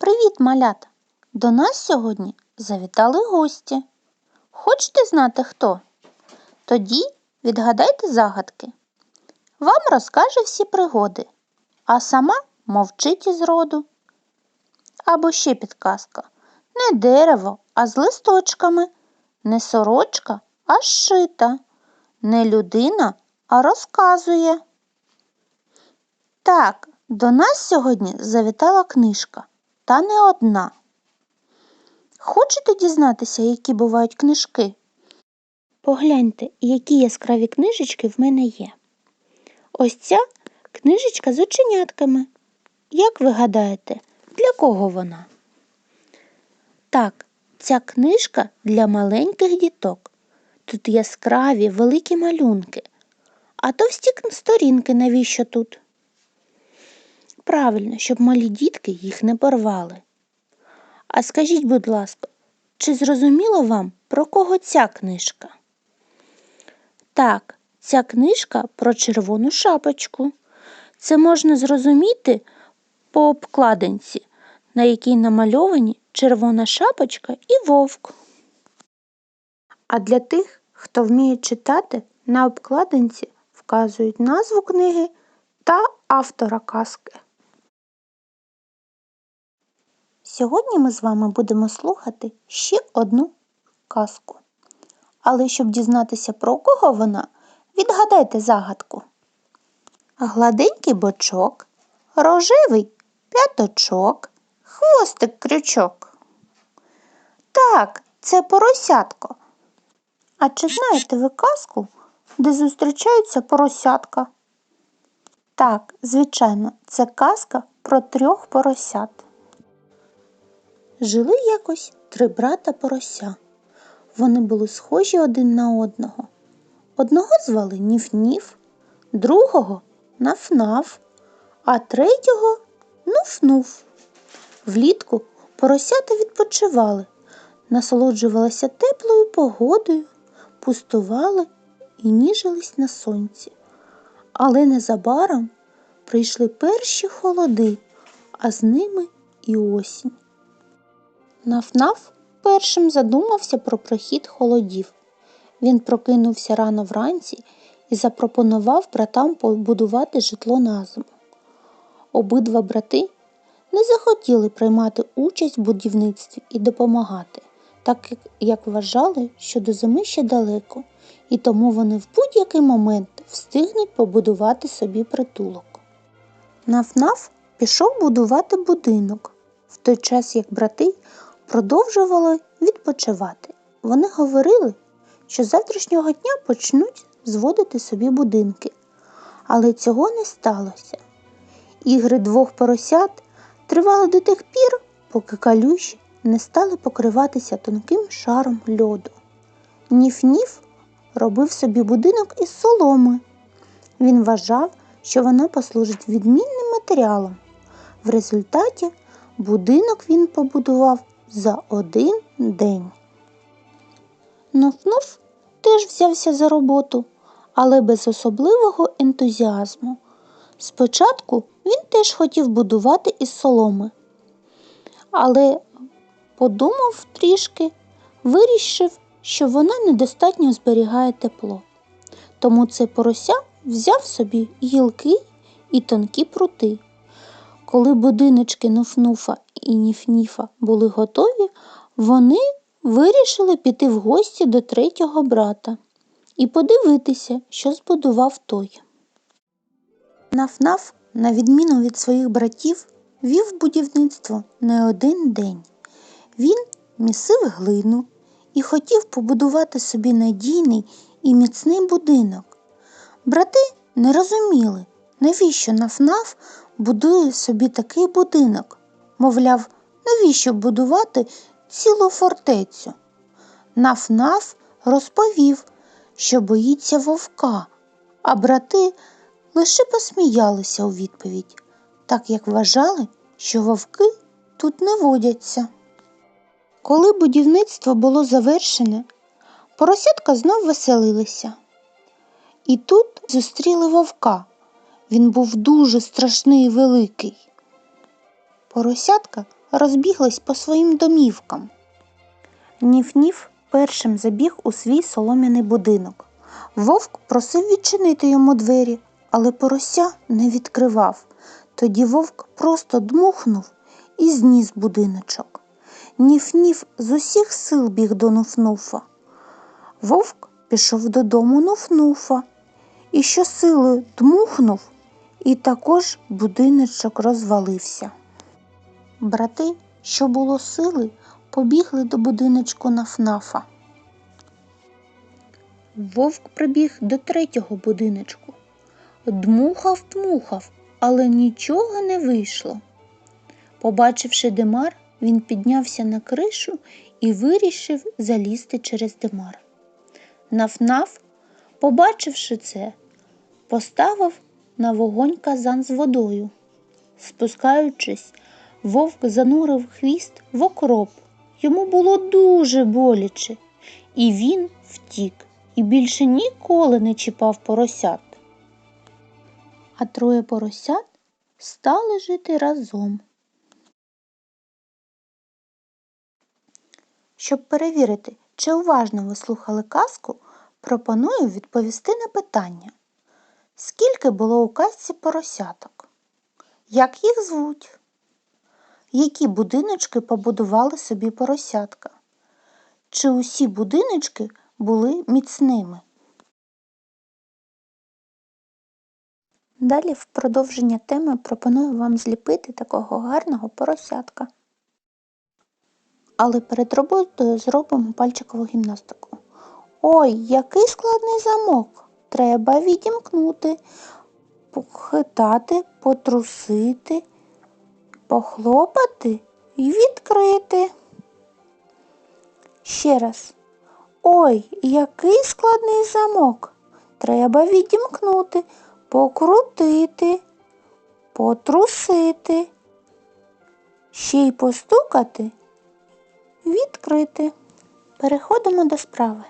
Привіт, малята! До нас сьогодні завітали гості. Хочете знати хто? Тоді відгадайте загадки. Вам розкаже всі пригоди, а сама мовчить із роду. Або ще підказка. Не дерево, а з листочками, не сорочка, а шита, не людина, а розказує. Так, до нас сьогодні завітала книжка, та не одна. Хочете дізнатися, які бувають книжки? Погляньте, які яскраві книжечки в мене є. Ось ця книжечка з оченятками. Як ви гадаєте, для кого вона? Так, ця книжка для маленьких діток. Тут яскраві великі малюнки. А товсті сторінки навіщо тут? Правильно, щоб малі дітки їх не порвали. А скажіть, будь ласка, чи зрозуміло вам, про кого ця книжка? Так, ця книжка про червону шапочку. Це можна зрозуміти по обкладинці, на якій намальовані червона шапочка і вовк. А для тих, хто вміє читати, на обкладинці вказують назву книги та автора казки. Сьогодні ми з вами будемо слухати ще одну казку. Але щоб дізнатися, про кого вона, відгадайте загадку. Гладенький бочок, рожевий п'яточок, хвостик крючок. Так, це поросятко. А чи знаєте ви казку, де зустрічаються поросятка? Так, звичайно, це казка про трьох поросят. Жили якось три брата порося. Вони були схожі один на одного. Одного звали Ніф-Ніф, другого Наф-Наф, а третього Нуф-Нуф. Влітку поросята відпочивали, насолоджувалися теплою погодою, пустували і ніжились на сонці. Але незабаром прийшли перші холоди, а з ними і осінь. Наф-Наф першим задумався про прихід холодів. Він прокинувся рано вранці і запропонував братам побудувати житло на зиму. Обидва брати не захотіли приймати участь в будівництві і допомагати, так як вважали, що до зими ще далеко, і тому вони в будь-який момент встигнуть побудувати собі притулок. Наф-Наф пішов будувати будинок, в той час як брати продовжували відпочивати. Вони говорили, що завтрашнього дня почнуть зводити собі будинки, але цього не сталося. Ігри двох поросят тривали до тих пір, поки калюші не стали покриватися тонким шаром льоду. Ніф-ніф робив собі будинок із соломи. Він вважав, що вона послужить відмінним матеріалом. В результаті будинок він побудував за один день. Нуф-нуф теж взявся за роботу, але без особливого ентузіазму. Спочатку він теж хотів будувати із соломи, але подумав трішки, вирішив, що вона недостатньо зберігає тепло. Тому цей порося взяв собі гілки і тонкі прути. Коли будиночки Нуфнуфа і Ніфніфа були готові, вони вирішили піти в гості до третього брата і подивитися, що збудував той. Наф-наф, на відміну від своїх братів, вів будівництво не один день. Він місив глину і хотів побудувати собі надійний і міцний будинок. Брати не розуміли, навіщо Наф-наф будує собі такий будинок. Мовляв, навіщо будувати цілу фортецю? Наф-наф розповів, що боїться вовка, а брати лише посміялися у відповідь, так як вважали, що вовки тут не водяться. Коли будівництво було завершене, поросятка знов веселилися. І тут зустріли вовка. Він був дуже страшний і великий. Поросятка розбіглись по своїм домівкам. Ніф-ніф першим забіг у свій солом'яний будинок. Вовк просив відчинити йому двері, але порося не відкривав. Тоді вовк просто дмухнув і зніс будиночок. Ніф-ніф з усіх сил біг до Нуфнуфа. Вовк пішов додому Нуфнуфа і щосили дмухнув, і також будиночок розвалився. Брати, що було сили, побігли до будиночку Нафнафа. Вовк прибіг до третього будиночку. Дмухав, дмухав, але нічого не вийшло. Побачивши димар, він піднявся на кришу і вирішив залізти через димар. Нафнаф, побачивши це, поставив на вогонь казан з водою. Спускаючись, вовк занурив хвіст в окроп. Йому було дуже боляче, і він втік і більше ніколи не чіпав поросят. А троє поросят стали жити разом. Щоб перевірити, чи уважно ви слухали казку, пропоную відповісти на питання. Скільки було у казці поросяток? Як їх звуть? Які будиночки побудували собі поросятка? Чи усі будиночки були міцними? Далі в продовження теми пропоную вам зліпити такого гарного поросятка. Але перед роботою зробимо пальчикову гімнастику. Ой, який складний замок. Треба відімкнути, похитати, потрусити, похлопати і відкрити. Ще раз. Ой, який складний замок. Треба відімкнути, покрутити, потрусити, ще й постукати, відкрити. Переходимо до справи.